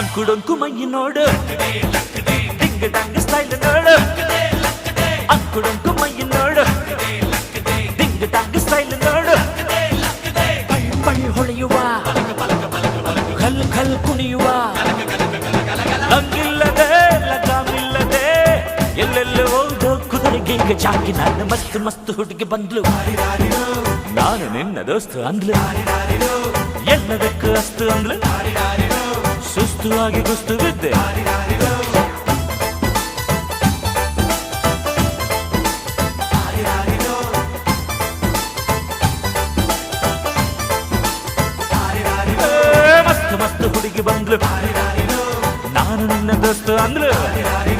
ஆண் குடங்கு மையினோடு டிங்கு டங்கு ஸ்டைலினோடு அக்குடங்கு மையினோடு டிங்கு டங்கு ஸ்டைலினோடு பழி பழி கல் கல் குனியுவா நங்கில்லதே லகாமில்லದೆ ಎಲ್ಲೆಲ್ಲ ಓದೋ ಕುದುರೆಗೆ ಈಗ ಜಾಗಿ ನಾನು ಮಸ್ತ್ ಮಸ್ತ್ ಹುಡುಗಿ ಬಂದ್ಲು ನಾನು ದೋಸ್ತು ಅಂದ್ಲು ಅಸ್ತು ಅಂದ್ಲು ಗುಸ್ತುವಾಗಿ ಗುಸ್ತು ಬಿದ್ದೆ ಮಸ್ತ್ ಮಸ್ತ್ ಹುಡುಗಿ ಬಂದ್ಲು ನಾನು ನಿನ್ನ ದೋಸ್ತು ಅಂದ್ಲು